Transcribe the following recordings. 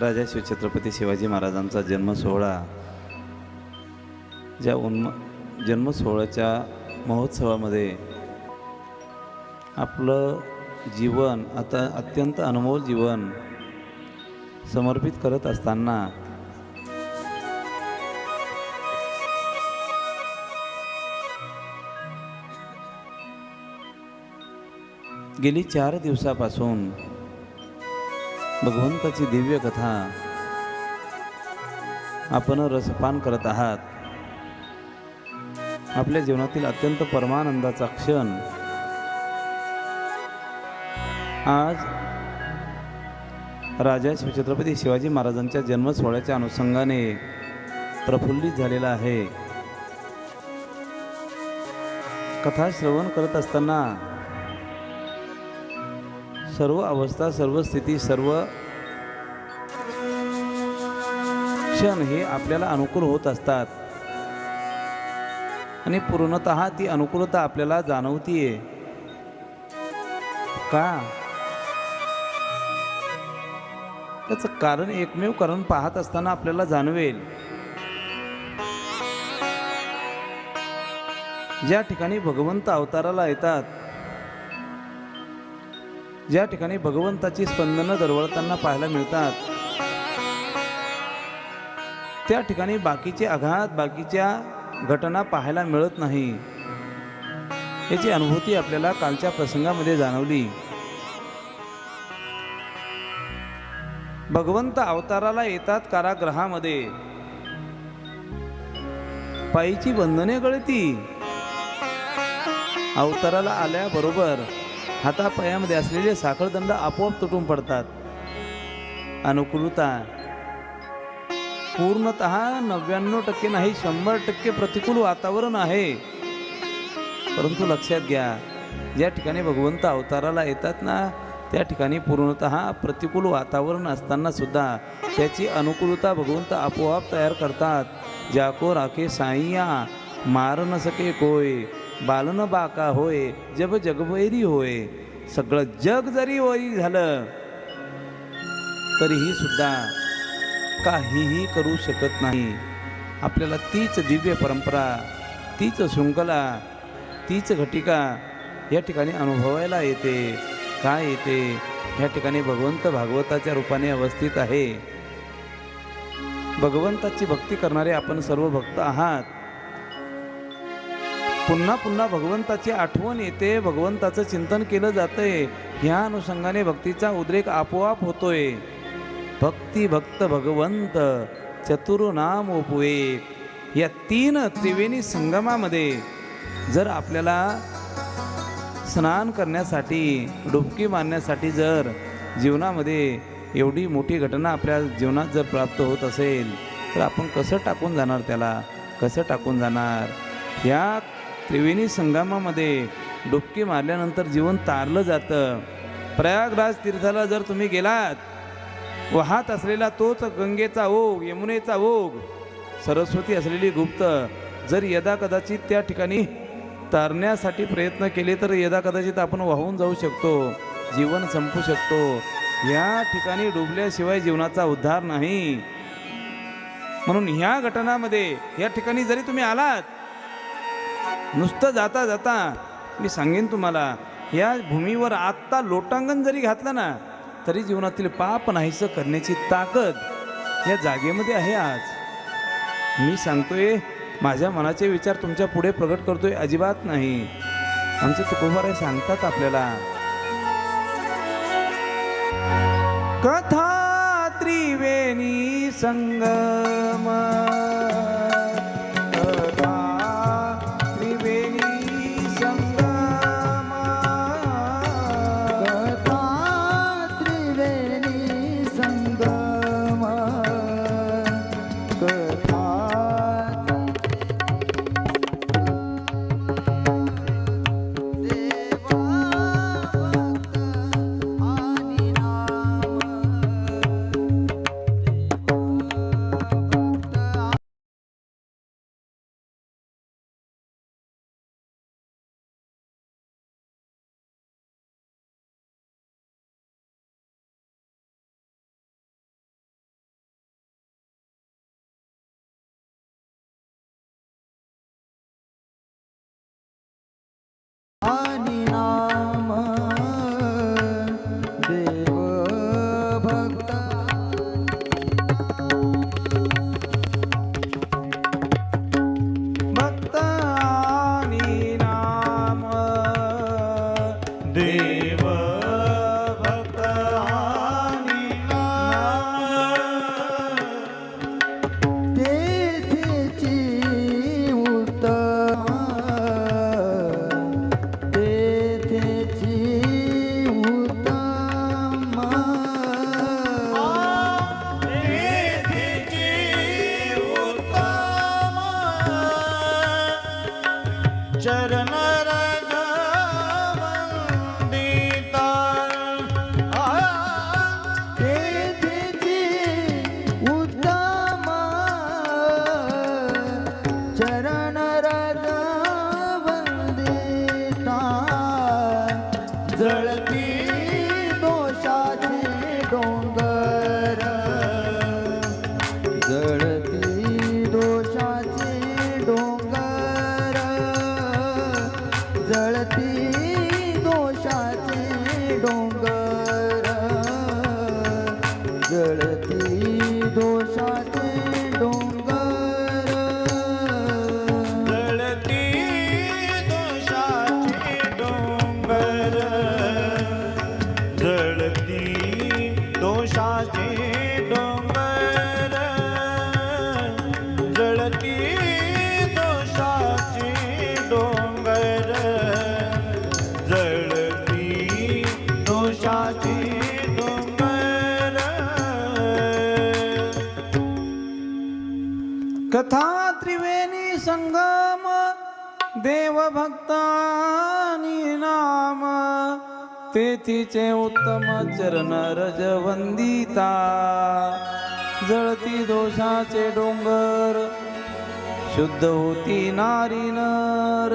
राजा शिवछत्रपती शिवाजी महाराजांचा जन्मसोहळा ज्या उन्म जन्मसोहळ्याच्या महोत्सवामध्ये आपलं जीवन आता अत्यंत अनमोल जीवन समर्पित करत असताना गेली चार दिवसापासून भगवंताची दिव्य कथा आपण रसपान करत आहात. आपल्या जीवनातील अत्यंत परमानंदाचा क्षण. आज राजा छत्रपती शिवाजी महाराजांच्या जन्मसोहळ्याच्या अनुषंगाने प्रफुल्लित झालेला आहे. कथा श्रवण करत असताना सर्व अवस्था सर्व स्थिती सर्व क्षण हे आपल्याला अनुकूल होत असतात. आणि पूर्णत ती अनुकूलता आपल्याला जाणवतीये. का? त्याचं कारण एकमेव कारण पाहत असताना आपल्याला जाणवेल. ज्या ठिकाणी भगवंत अवताराला येतात ज्या ठिकाणी भगवंताची स्पंदनं दरवळताना पाहायला मिळतात त्या ठिकाणी बाकीचे आघात बाकीच्या घटना पाहायला मिळत नाही. याची अनुभूती आपल्याला कालच्या प्रसंगामध्ये जाणवली. भगवंत अवताराला येतात कारागृहामध्ये. पायीची बंधने गळती. अवताराला आल्याबरोबर हातापायामध्ये असलेले साखळदंड आपोआप तुटून पडतात. अनुकूलता. पूर्णत नव्याण्णव टक्के नाही शंभर टक्के प्रतिकूल वातावरण आहे. परंतु लक्षात घ्या ज्या ठिकाणी भगवंत अवताराला येतात ना त्या ठिकाणी पूर्णत प्रतिकूल वातावरण असताना सुद्धा त्याची अनुकूलता भगवंत आपोआप तयार करतात. जाको राखे साईया मार न सके कोय. बालन बाका होय जब जगवैरी होय. सगळं जग जरी वैरी झालं तरीही सुद्धा काहीही करू शकत नाही. आपल्याला तीच दिव्य परंपरा तीच शृंखला तीच घटिका या ठिकाणी अनुभवायला येते. काय येते? या ठिकाणी भगवंत भागवताच्या रूपाने अवस्थित आहे. भगवंताची भक्ती करणारे आपण सर्व भक्त आहात. पुन्हा पुन्हा भगवंताची आठवण येते. भगवंताचं चिंतन केलं जातंय. ह्या अनुषंगाने भक्तीचा उद्रेक आपोआप होतोय. भक्ती भक्त भगवंत चतुर्नाम उपवे या तीन त्रिवेणी संगमामध्ये जर आपल्याला स्नान करण्यासाठी डुबकी मारण्यासाठी जर जीवनामध्ये एवढी मोठी घटना आपल्या जीवनात जर प्राप्त होत असेल तर आपण कसं टाकून जाणार त्याला? कसं टाकून जाणार? या त्रिवेणी संगमामध्ये डुबकी मारल्यानंतर जीवन तारलं जातं. प्रयागराज तीर्थाला जर तुम्ही गेलात वाहत असलेला तोच गंगेचा ओघ यमुनेचा ओघ सरस्वती असलेली गुप्त जर यदा कदाचित त्या ठिकाणी तारण्यासाठी प्रयत्न केले तर यदा कदाचित आपण वाहून जाऊ शकतो जीवन संपू शकतो. या ठिकाणी डुबल्याशिवाय जीवनाचा उद्धार नाही. म्हणून ह्या घटनामध्ये या ठिकाणी जरी तुम्ही आलात नुसतं जाता जाता मी सांगेन तुम्हाला या भूमीवर आत्ता लोटांगण जरी घातलं ना तरी जीवनातील पाप नाहीसं करण्याची ताकद या जागेमध्ये आहे आज. मी सांगतोय माझ्या मनाचे विचार तुमच्यापुढे प्रगट करतोय अजिबात नाही. आमचे तुकोबाराय सांगतात आपल्याला. कथा त्रिवेणी संगम. I দোষ तिचे उत्तम चरण रजवंदिता जळती दोषाचे डोंगर शुद्ध होती नारी नर.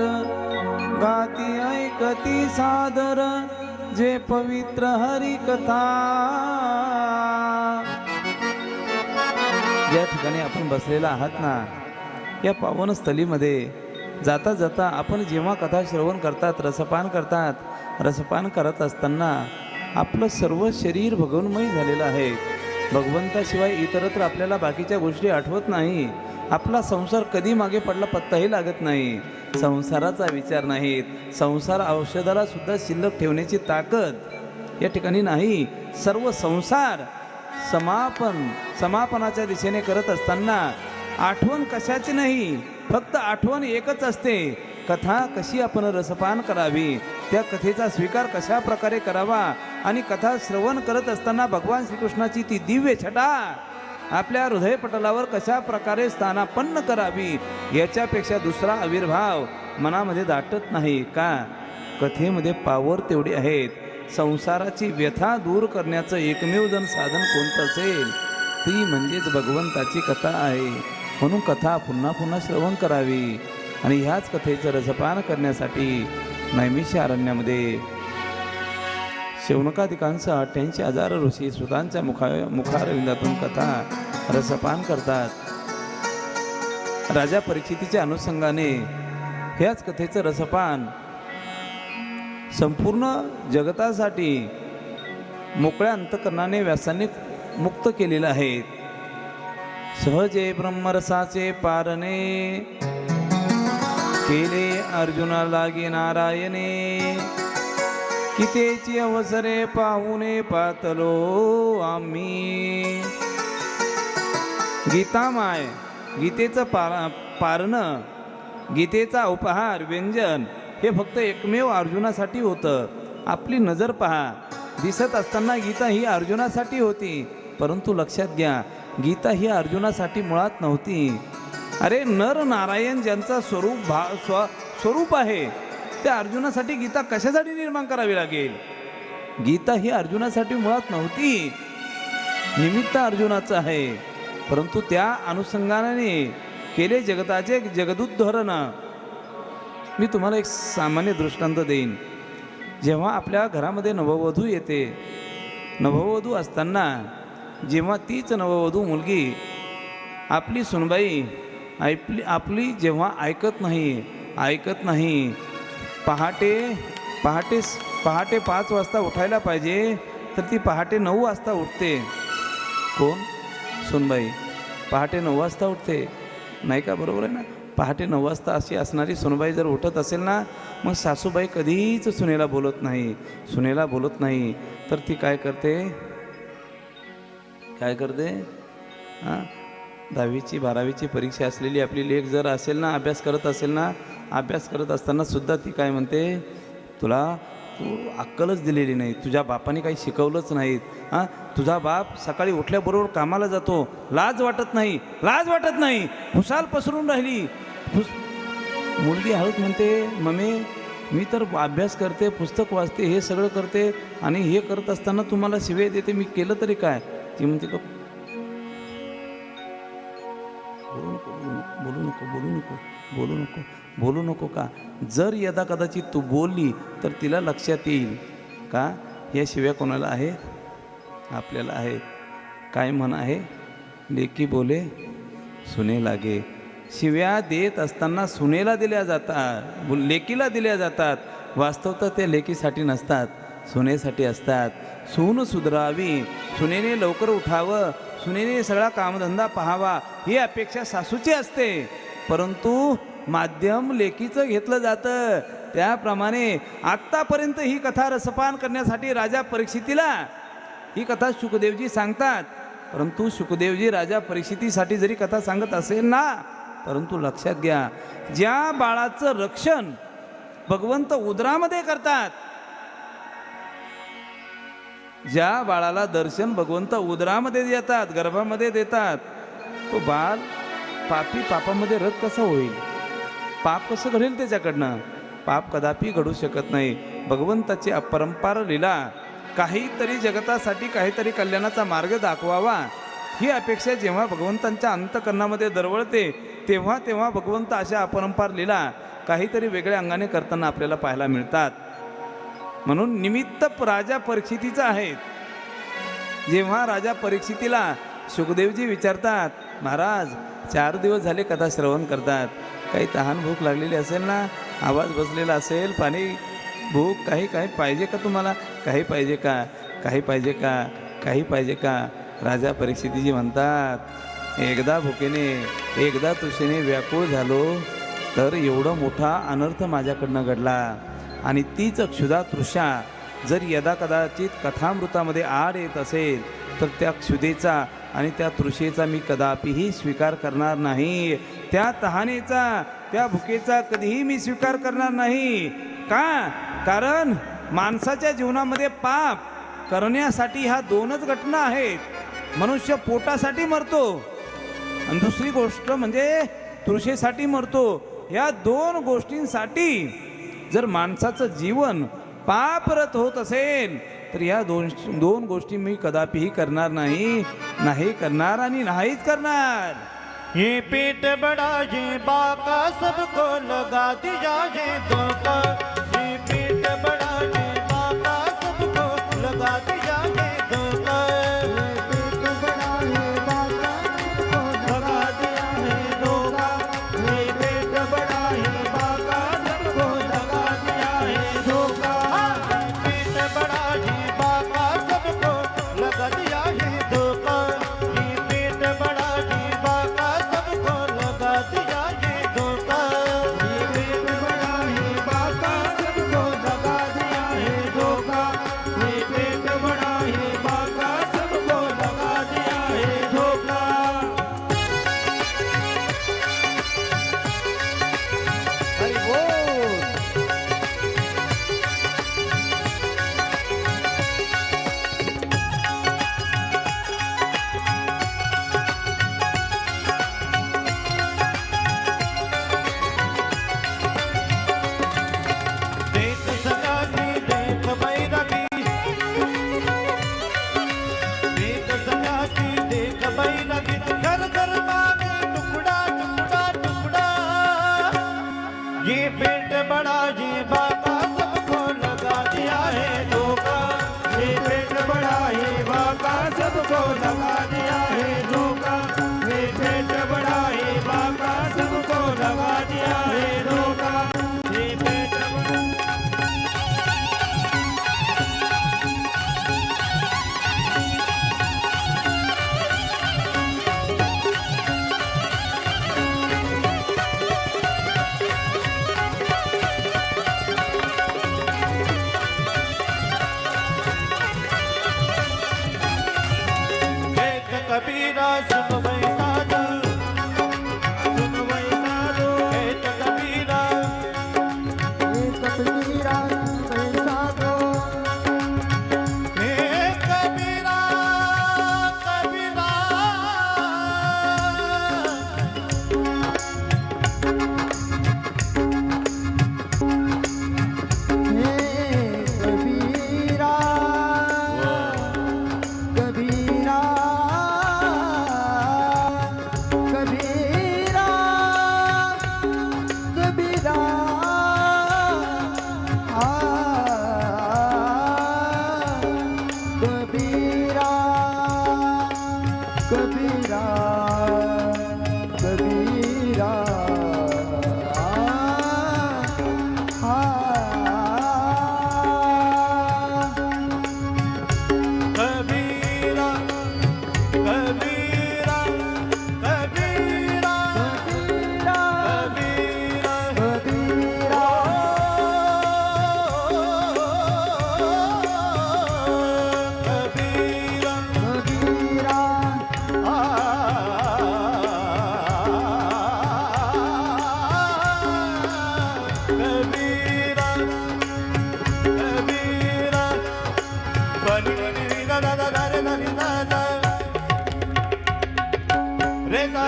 गाती ऐकती सादर जे पवित्र हरी कथा या ठिकाणी आपण बसलेला आहात ना या पावनस्थलीमध्ये जाता जाता आपण जेव्हा कथा श्रवण करतात रसपान करतात रसपान करत असताना आपलं सर्व शरीर भगवन्मयी झालेलं आहे. भगवंताशिवाय इतरत्र आपल्याला बाकीच्या गोष्टी आठवत नाही. आपला संसार कधी मागे पडला पत्ताही लागत नाही. संसाराचा विचार नाहीत संसार औषधाला सुद्धा शिल्लक ठेवण्याची ताकद या ठिकाणी नाही. सर्व संसार समापन समापनाच्या दिशेने करत असताना आठवण कशाची नाही? फक्त आठवण एकच असते. कथा कशी आपण रसपान करावी? त्या कथेचा स्वीकार कशा प्रकारे करावा? आणि कथा श्रवण करत असताना भगवान श्रीकृष्णाची ती दिव्य छटा आपल्या हृदयपटलावर कशा प्रकारे स्थानापन्न करावी? याच्यापेक्षा दुसरा आविर्भाव मनामध्ये दाटत नाही का? कथेमध्ये पावर तेवढी आहेत. संसाराची व्यथा दूर करण्याचं एकमेव जण साधन कोणतं असेल? ती म्हणजेच भगवंताची कथा आहे. म्हणून कथा पुन्हा पुन्हा श्रवण करावी. आणि ह्याच कथेचं रसपान करण्यासाठी नैमिष अरण्यामध्ये शौनकाधिकांसह अठ्ठ्याऐंशी हजार ऋषी सुतांच्या मुखा मुखारविंदातून कथा रसपान करतात. राजा परिस्थितीच्या अनुषंगाने ह्याच कथेचं रसपान संपूर्ण जगतासाठी मोकळ्या अंतकरणाने व्यासाने मुक्त केलेलं आहे. सहजे ब्रह्मरसाचे पारणे केले अर्जुनाला गे नारायणे कितेची अवसरे पाहुणे पातलो आम्ही. गीतामाय गीतेचं पार पारणं गीतेचा उपहार व्यंजन हे फक्त एकमेव अर्जुनासाठी होतं. आपली नजर पहा दिसत असताना गीता ही अर्जुनासाठी होती. परंतु लक्षात घ्या गीता ही अर्जुनासाठी मुळात नव्हती. अरे नर नारायण ज्यांचा स्वरूप भा स्व स्वरूप आहे त्या अर्जुनासाठी गीता कशासाठी निर्माण करावी लागेल? गीता ही अर्जुनासाठी मुळात नव्हती. निमित्त अर्जुनाचं आहे. परंतु त्या अनुषंगाने केले जगताचे जगदुद्धरण. मी तुम्हाला एक सामान्य दृष्टांत देईन. जेव्हा आपल्या घरामध्ये नववधू येते नववधू असताना जेव्हा तीच नववधू मुलगी आपली सुनबाई ऐपली आपली जेव्हा ऐकत नाही ऐकत नाही पहाटे पहाटे पहाटे पाच वाजता उठायला पाहिजे तर ती पहाटे नऊ वाजता उठते. कोण? सुनबाई. पहाटे नऊ वाजता उठते. नाही का? बरोबर आहे ना? पहाटे नऊ वाजता अशी असणारी सुनबाई जर उठत असेल ना मग सासूबाई कधीच सुनेला बोलत नाही. सुनेला बोलत नाही. तर ती काय करते? काय करते? हां? दहावीची बारावीची परीक्षा असलेली आपली लेख जर असेल ना अभ्यास करत असेल ना अभ्यास करत असताना सुद्धा ती काय म्हणते तुला तू अक्कलच दिलेली नाही तुझ्या बापाने काही शिकवलंच नाहीत. हां? तुझा बाप सकाळी उठल्याबरोबर कामाला जातो. लाज वाटत नाही लाज वाटत नाही. खुशाल पसरून राहिली. फुस मुलगी हळूच म्हणते मम्मी मी तर अभ्यास करते पुस्तक वाचते हे सगळं करते आणि हे करत असताना तुम्हाला शिवे देते मी केलं तरी काय? ती म्हणते नको बोलू नको बोलू नको बोलू नको का? जर यदा कदाचित तू बोलली तर तिला लक्षात येईल. का? या शिव्या कोणाला आहे? आपल्याला आहे. काय म्हण आहे? लेकी बोले सुने लागे. शिव्या देत असताना सुनेला दिल्या जातात लेकीला दिल्या जातात. वास्तव तर त्या लेकीसाठी नसतात सुनेसाठी असतात. सून सुधरावी सुनेने लवकर उठावं सुनेने सगळा कामधंदा पाहावा ही अपेक्षा सासूची असते. परंतु माध्यम लेकीचं घेतलं जातं. त्याप्रमाणे आत्तापर्यंत ही कथा रसपान करण्यासाठी राजा परीक्षितीला ही कथा सुखदेवजी सांगतात. परंतु सुखदेवजी राजा परीक्षितीसाठी जरी कथा सांगत असेल ना परंतु लक्षात घ्या ज्या बाळाचं रक्षण भगवंत उदरामध्ये करतात ज्या बाळाला दर्शन भगवंत उदरामध्ये देतात गर्भामध्ये देतात तो बाळ पापी पापामध्ये रथ कसा होईल? पाप कसं घडेल त्याच्याकडनं? पाप कदापि घडू शकत नाही. भगवंताची अपरंपार लीला. काहीतरी जगतासाठी काहीतरी कल्याणाचा मार्ग दाखवावा. ही अपेक्षा जेव्हा भगवंतांच्या अंतकरणामध्ये दरवळते तेव्हा तेव्हा भगवंत अशा अपरंपार लीला काहीतरी वेगळ्या अंगाने करताना आपल्याला पाहायला मिळतात. म्हणून निमित्त राजा परीक्षितीचा आहे. जेव्हा राजा परीक्षितीला सुखदेवजी विचारतात महाराज चार दिवस झाले कथा श्रवण करतात. काही तहान भूक लागलेली असेल ना? आवाज बसलेला असेल? पाणी भूक काही काही पाहिजे का तुम्हाला? काही पाहिजे का? काही पाहिजे का? काही पाहिजे का? राजा परीक्षितीजी म्हणतात एकदा भुकेने एकदा तुषेने व्याकुळ झालो तर एवढं मोठा अनर्थ माझ्याकडनं घडला. आणि तीच क्षुधा तृषा जर यदा कदाचित कथामृतामध्ये आड येत असेल तर त्या क्षुधेचा आणि त्या तृषेचा मी कदापिही स्वीकार करणार नाही. त्या तहानेचा त्या भुकेचा कधीही मी स्वीकार करणार नाही. का? कारण माणसाच्या जीवनामध्ये पाप करण्यासाठी ह्या दोनच घटना आहेत. मनुष्य पोटासाठी मरतो आणि दुसरी गोष्ट म्हणजे तृषेसाठी मरतो. या दोन गोष्टींसाठी जर माणसाचं जीवन पापरत होत असेल तर या दोन दोन गोष्टी मी कदापिही करणार नाही. नाही करणार आणि नाहीच करणार. ये पेट बड़ा ये बाका सबको लगा दिया ये धोखा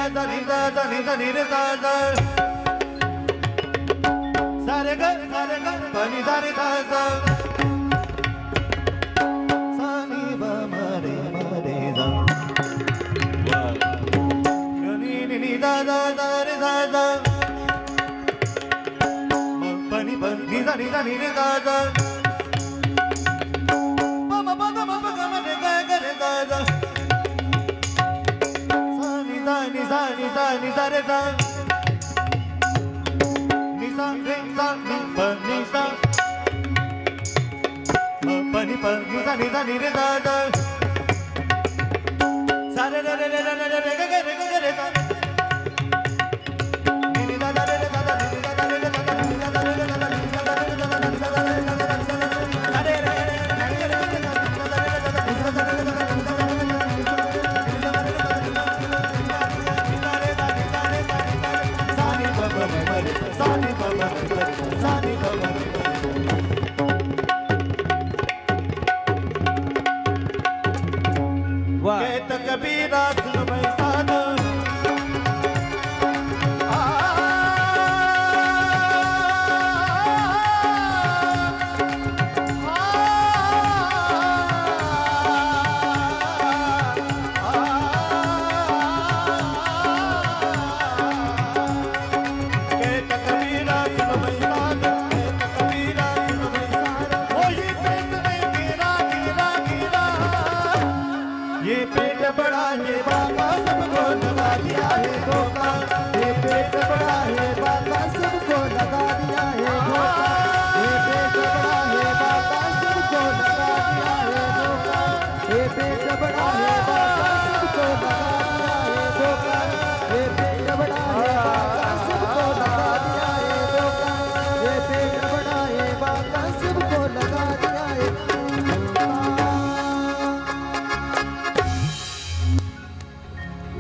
सा नि सा सा नि सा नि रे सा सा सा रे ग सा रे ग प नि सा रे सा सा सा नि ब म रे म रे सा ग नि नि नि सा सा सा रे सा सा म प नि प नि सा नि सा नि रे सा सा निसा रे सा निसा रे सा नि प नि सा म प नि प निसा निसा नि रे सा सा रे रे रे रे रे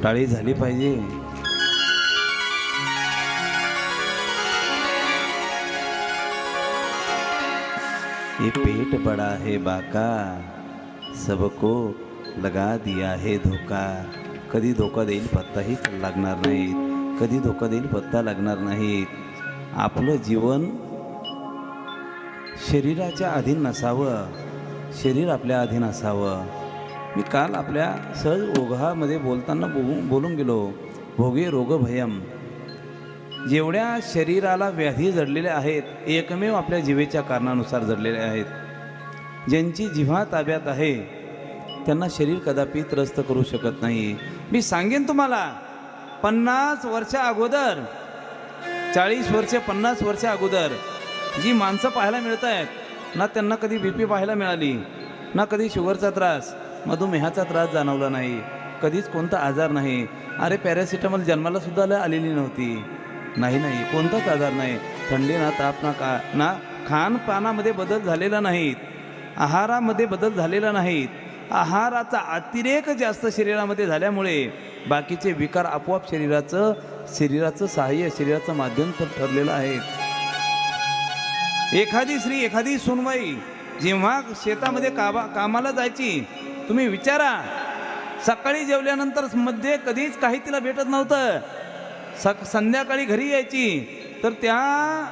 टाळी झाली पाहिजे. ये पेट बड़ा है बाका. सबको लगा दिया है धोका. कधी धोका देईल पत्ताही लागणार नाहीत. कधी धोका देईल पत्ता लागणार नाहीत. आपलं जीवन शरीराच्या अधीन नसावं. शरीर आपल्या अधीन असावं. मी काल आपल्या सहज ओघामध्ये बोलताना बोलून बोलून गेलो. भोगे रोग भयम जेवढ्या शरीराला व्याधी जडलेल्या आहेत एकमेव आपल्या जिवेच्या कारणानुसार जडलेले आहेत. ज्यांची जिव्हा ताब्यात आहे त्यांना शरीर कदापि त्रस्त करू शकत नाही. मी सांगेन तुम्हाला पन्नास वर्षा अगोदर चाळीस वर्षे पन्नास वर्षा अगोदर जी माणसं पाहायला मिळत आहेत ना त्यांना कधी बी पी पाहायला मिळाली ना कधी शुगरचा त्रास मधुमेहाचा त्रास जाणवला नाही. कधीच कोणता आजार नाही. अरे पॅरासिटामॉल जन्माला सुद्धा ल- आलेली नव्हती. नाही नाही कोणताच आजार नाही. थंडी ना ताप ना का ना खानपानामध्ये बदल झालेला नाहीत. आहारामध्ये बदल झालेला नाहीत. आहाराचा अतिरेक जास्त शरीरामध्ये झाल्यामुळे बाकीचे विकार आपोआप शरीराचं शरीराचं सहाय्य शरीराचं माध्यम तर ठरलेलं आहे. एखादी स्त्री एखादी सुनवाई जेव्हा शेतामध्ये काबा कामाला जायची तुम्ही विचारा. सकाळी जेवल्यानंतरमध्ये कधीच काही तिला भेटत नव्हतं. सक संध्याकाळी घरी यायची. तर त्या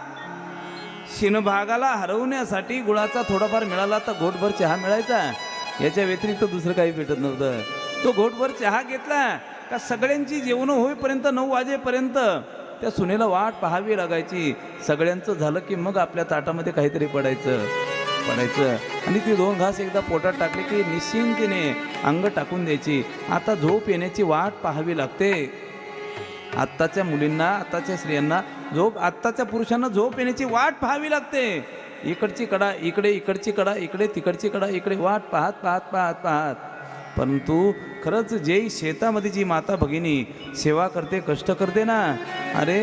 शिनभागाला हरवण्यासाठी गुळाचा थोडाफार मिळाला तर घोटभर चहा मिळायचा. याच्या व्यतिरिक्त दुसरं काही भेटत नव्हतं. तो घोटभर चहा घेतला. का सगळ्यांची जेवणं होईपर्यंत नऊ वाजेपर्यंत त्या सुनेला वाट पाहावी लागायची. सगळ्यांचं झालं की मग आपल्या ताटामध्ये काहीतरी पडायचं. पडायचं. आणि ती दोन घास एकदा पोटात टाकली की निश्चिंतीने अंग टाकून द्यायची. आता झोप येण्याची वाट पाहावी लागते. आत्ताच्या मुलींना आत्ताच्या स्त्रियांना झोप आत्ताच्या पुरुषांना झोप येण्याची वाट पाहावी लागते. इकडची कडा इकडे इकडची कडा इकडे तिकडची कडा इकडे वाट पाहत पाहत पाहत पाहत. परंतु खरंच जे शेतामध्ये जी माता भगिनी सेवा करते कष्ट करते ना अरे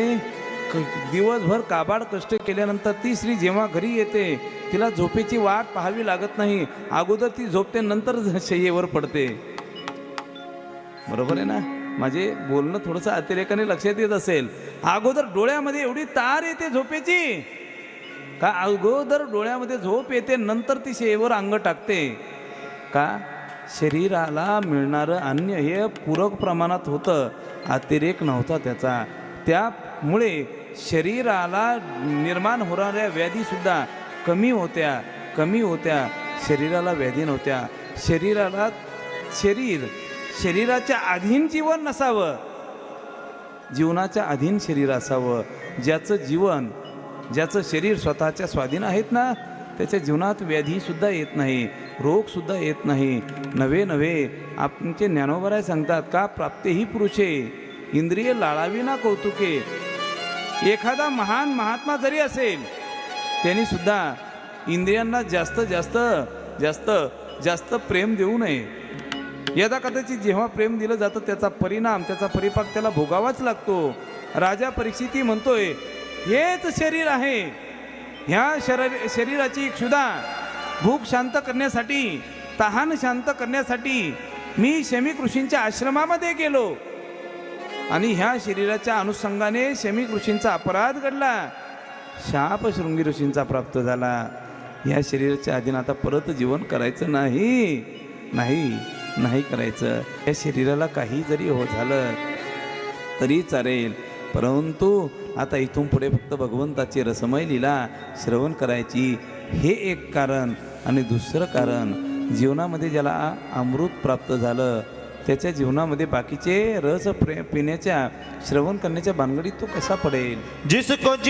दिवसभर काबाड कष्ट केल्यानंतर ती स्त्री जेव्हा घरी येते तिला झोपेची वाट पाहावी लागत नाही. अगोदर ती झोपते नंतर शय्येवर पडते. बरोबर आहे ना? माझे बोलणं थोडंसं अतिरेकाने लक्षात येत असेल. अगोदर डोळ्यामध्ये एवढी तार येते झोपेची. का अगोदर डोळ्यामध्ये झोप येते नंतर ती शेवर अंग टाकते. का? शरीराला मिळणारं अन्न हे पूरक प्रमाणात होतं. अतिरेक नव्हता त्याचा. त्यामुळे शरीराला निर्माण होणाऱ्या व्याधीसुद्धा कमी होत्या कमी होत्या शरीराला व्याधी नव्हत्या. शरीराला शरीर शरीराच्या अधीन जीवन नसावं. जीवनाच्या अधीन शरीर असावं. ज्याचं जीवन ज्याचं शरीर स्वतःच्या स्वाधीन आहेत ना त्याच्या जीवनात व्याधीसुद्धा येत नाही रोगसुद्धा येत नाही. नवे नवे आपचे ज्ञानोबराय सांगतात का प्राप्तेही पुरुषे इंद्रिय लाळावी ना कौतुके एखादा महान महात्मा जरी असेल त्यांनी सुद्धा इंद्रियांना जास्त जास्त जास्त जास्त प्रेम देऊ नये. यदा कदाचित जेव्हा प्रेम दिलं जातं त्याचा परिणाम त्याचा परिपाक त्याला भोगावाच लागतो. राजा परिस्थिती म्हणतोय हेच शरीर आहे. ह्या शरीर शरीराची क्षुधा भूक शांत करण्यासाठी तहान शांत करण्यासाठी मी शमी ऋषींच्या आश्रमामध्ये गेलो. आणि ह्या शरीराच्या अनुषंगाने शमी ऋषींचा अपराध घडला. शाप शृंगी ऋषींचा प्राप्त झाला. या शरीराच्या अधीन आता परत जीवन करायचं नाही. नाही नाही करायचं. या शरीराला काही जरी हो झालं तरी चालेल. परंतु आता इथून पुढे फक्त भगवंताची रसमय लिला श्रवण करायची हे एक कारण. आणि दुसरं कारण जीवनामध्ये ज्याला अमृत प्राप्त झालं त्याच्या जीवनामध्ये बाकीचे रस प्रे पिण्याच्या श्रवण करण्याच्या भानगडीत तो कसा पडेल? जिसको जी